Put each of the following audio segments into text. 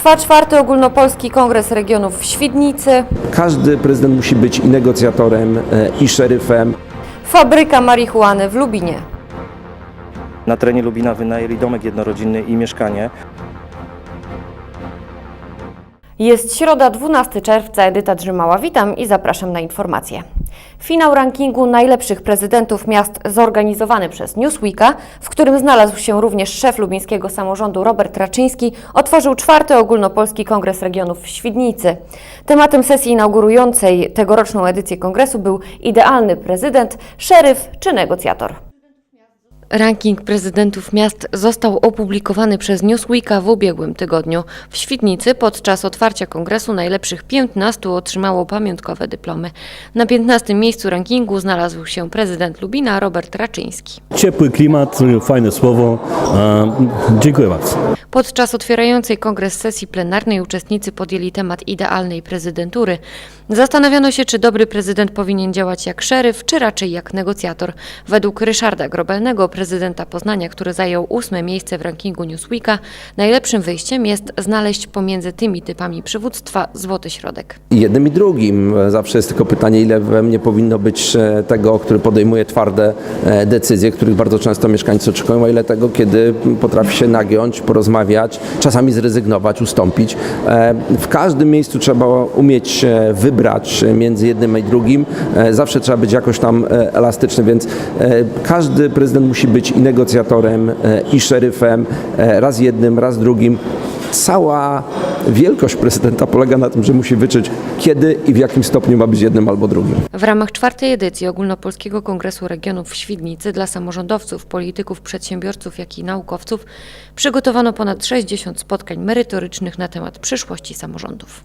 Trwa czwarty ogólnopolski kongres regionów w Świdnicy. Każdy prezydent musi być i negocjatorem, e, i szeryfem. Fabryka marihuany w Lubinie. Na terenie Lubina wynajęli domek jednorodzinny i mieszkanie. Jest środa, 12 czerwca, Edyta Drzymała. Witam i zapraszam na informacje. Finał rankingu najlepszych prezydentów miast zorganizowany przez Newsweeka, w którym znalazł się również szef lubińskiego samorządu Robert Raczyński, otworzył czwarty ogólnopolski kongres regionów w Świdnicy. Tematem sesji inaugurującej tegoroczną edycję kongresu był idealny prezydent, szeryf czy negocjator. Ranking prezydentów miast został opublikowany przez Newsweeka w ubiegłym tygodniu. W Świdnicy podczas otwarcia kongresu najlepszych 15 otrzymało pamiątkowe dyplomy. Na 15 miejscu rankingu znalazł się prezydent Lubina Robert Raczyński. Ciepły klimat, fajne słowo. Dziękuję bardzo. Podczas otwierającej kongres sesji plenarnej uczestnicy podjęli temat idealnej prezydentury. Zastanawiano się, czy dobry prezydent powinien działać jak szeryf, czy raczej jak negocjator. Według Ryszarda Grobelnego, prezydenta Poznania, który zajął ósme miejsce w rankingu Newsweeka, najlepszym wyjściem jest znaleźć pomiędzy tymi typami przywództwa złoty środek. Jednym i drugim. Zawsze jest tylko pytanie, ile we mnie powinno być e, tego, który podejmuje twarde e, decyzje, których bardzo często mieszkańcy oczekują, a ile tego, kiedy potrafi się nagiąć, porozmawiać, czasami zrezygnować, ustąpić. E, W każdym miejscu trzeba umieć wybrać między jednym i drugim. Zawsze trzeba być jakoś tam elastyczny, więc każdy prezydent musi być i negocjatorem, e, i szeryfem, e, raz jednym, raz drugim. Cała wielkość prezydenta polega na tym, że musi wyczuć, kiedy i w jakim stopniu ma być jednym albo drugim. W ramach czwartej edycji Ogólnopolskiego Kongresu Regionów w Świdnicy dla samorządowców, polityków, przedsiębiorców, jak i naukowców przygotowano ponad 60 spotkań merytorycznych na temat przyszłości samorządów.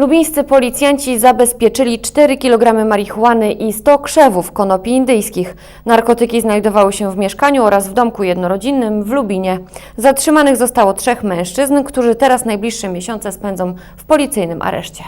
Lubińscy policjanci zabezpieczyli 4 kg marihuany i 100 krzewów konopi indyjskich. Narkotyki znajdowały się w mieszkaniu oraz w domku jednorodzinnym w Lubinie. Zatrzymanych zostało trzech mężczyzn, którzy teraz najbliższe miesiące spędzą w policyjnym areszcie.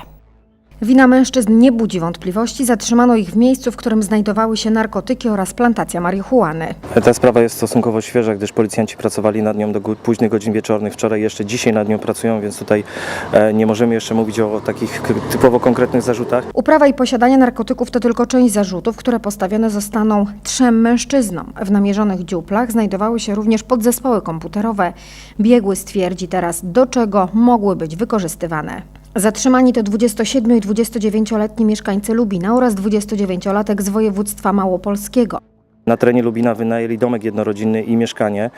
Wina mężczyzn nie budzi wątpliwości. Zatrzymano ich w miejscu, w którym znajdowały się narkotyki oraz plantacja marihuany. Ta sprawa jest stosunkowo świeża, gdyż policjanci pracowali nad nią do późnych godzin wieczornych. Wczoraj jeszcze dzisiaj nad nią pracują, więc tutaj e, nie możemy jeszcze mówić o takich typowo konkretnych zarzutach. Uprawa i posiadanie narkotyków to tylko część zarzutów, które postawione zostaną trzem mężczyznom. W namierzonych dziuplach znajdowały się również podzespoły komputerowe. Biegły stwierdzi teraz, do czego mogły być wykorzystywane. Zatrzymani to 27 i 29-letni mieszkańcy Lubina oraz 29-latek z województwa małopolskiego. Na terenie Lubina wynajęli domek jednorodzinny i mieszkanie. E,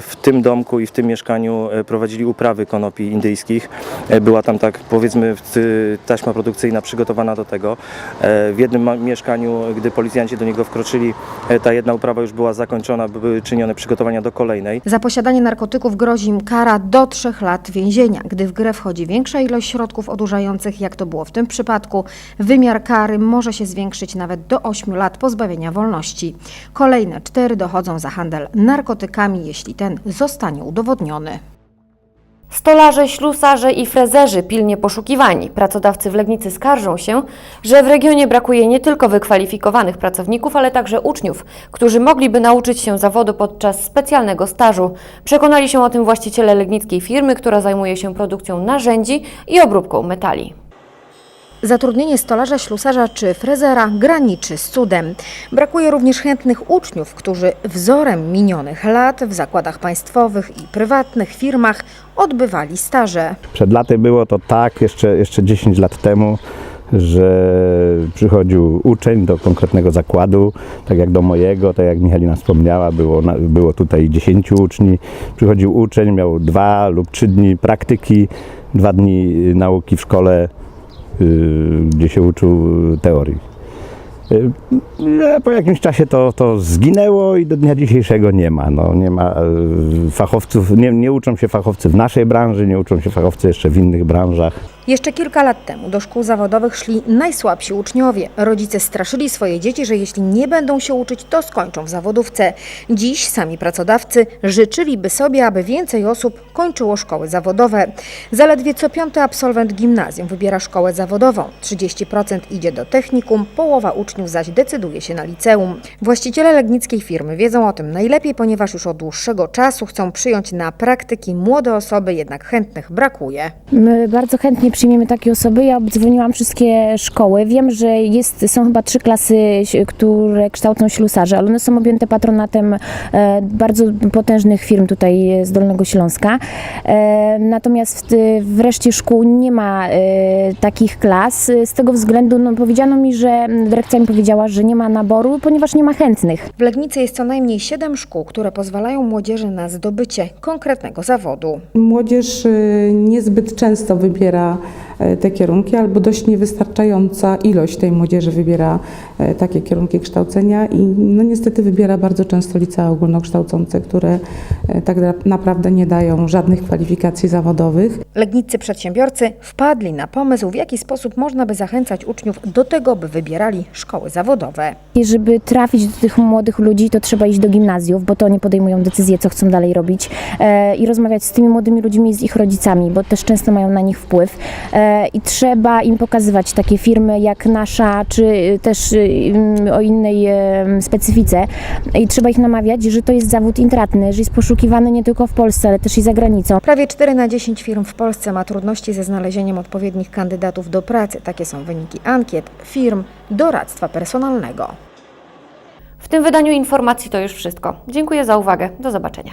W tym domku i w tym mieszkaniu e, prowadzili uprawy konopi indyjskich. E, Była tam tak powiedzmy ty- taśma produkcyjna przygotowana do tego. W jednym mieszkaniu, gdy policjanci do niego wkroczyli, ta jedna uprawa już była zakończona, były czynione przygotowania do kolejnej. Za posiadanie narkotyków grozi im kara do trzech lat więzienia. Gdy w grę wchodzi większa ilość środków odurzających, jak to było w tym przypadku, wymiar kary może się zwiększyć nawet do 8 lat pozbawienia wolności. Kolejne cztery dochodzą za handel narkotykami, jeśli ten zostanie udowodniony. Stolarze, ślusarze i frezerzy pilnie poszukiwani. Pracodawcy w Legnicy skarżą się, że w regionie brakuje nie tylko wykwalifikowanych pracowników, ale także uczniów, którzy mogliby nauczyć się zawodu podczas specjalnego stażu. Przekonali się o tym właściciele legnickiej firmy, która zajmuje się produkcją narzędzi i obróbką metali. Zatrudnienie stolarza, ślusarza czy frezera graniczy z cudem. Brakuje również chętnych uczniów, którzy wzorem minionych lat w zakładach państwowych i prywatnych firmach odbywali staże. Przed laty było to tak, jeszcze, jeszcze 10 lat temu, że przychodził uczeń do konkretnego zakładu, tak jak do mojego, tak jak Michalina wspomniała, było, było tutaj 10 uczni. Przychodził uczeń, miał dwa lub trzy dni praktyki, dwa dni nauki w szkole, gdzie się uczył y, teorii. Y, Po jakimś czasie to, to zginęło i do dnia dzisiejszego nie ma. No, nie ma y, fachowców, nie, nie uczą się fachowcy w naszej branży, nie uczą się fachowcy jeszcze w innych branżach. Jeszcze kilka lat temu do szkół zawodowych szli najsłabsi uczniowie. Rodzice straszyli swoje dzieci, że jeśli nie będą się uczyć, to skończą w zawodówce. Dziś sami pracodawcy życzyliby sobie, aby więcej osób kończyło szkoły zawodowe. Zaledwie co piąty absolwent gimnazjum wybiera szkołę zawodową. 30% idzie do technikum, połowa uczniów zaś decyduje się na liceum. Właściciele legnickiej firmy wiedzą o tym najlepiej, ponieważ już od dłuższego czasu chcą przyjąć na praktyki młode osoby, jednak chętnych brakuje. My bardzo chętnie przyjmiemy takie osoby. Ja obdzwoniłam wszystkie szkoły. Wiem, że jest, są chyba trzy klasy, które kształcą ślusarze, ale one są objęte patronatem e, bardzo potężnych firm tutaj z Dolnego Śląska. E, natomiast w, w reszcie szkół nie ma e, takich klas. Z tego względu no, powiedziano mi, że dyrekcja mi powiedziała, że nie ma naboru, ponieważ nie ma chętnych. W Legnicy jest co najmniej 7 szkół, które pozwalają młodzieży na zdobycie konkretnego zawodu. Młodzież y, niezbyt często wybiera e, te kierunki, albo dość niewystarczająca ilość tej młodzieży wybiera e, takie kierunki kształcenia i no niestety wybiera bardzo często licea ogólnokształcące, które e, tak na- naprawdę nie dają żadnych kwalifikacji zawodowych. Legniccy przedsiębiorcy wpadli na pomysł, w jaki sposób można by zachęcać uczniów do tego, by wybierali szkoły zawodowe. I żeby trafić do tych młodych ludzi, to trzeba iść do gimnazjów, bo to oni podejmują decyzje, co chcą dalej robić e, i rozmawiać z tymi młodymi ludźmi i z ich rodzicami, bo też często mają na nich wpływ. E, I trzeba im pokazywać takie firmy jak nasza, czy y, też y, mm, o innej specyfice. I trzeba ich namawiać, że to jest zawód intratny, że jest poszukiwany nie tylko w Polsce, ale też i za granicą. Prawie 4 na 10 firm w Polsce ma trudności ze znalezieniem odpowiednich kandydatów do pracy. Takie są wyniki ankiet firm doradztwa personalnego. W tym wydaniu informacji to już wszystko. Dziękuję za uwagę. Do zobaczenia.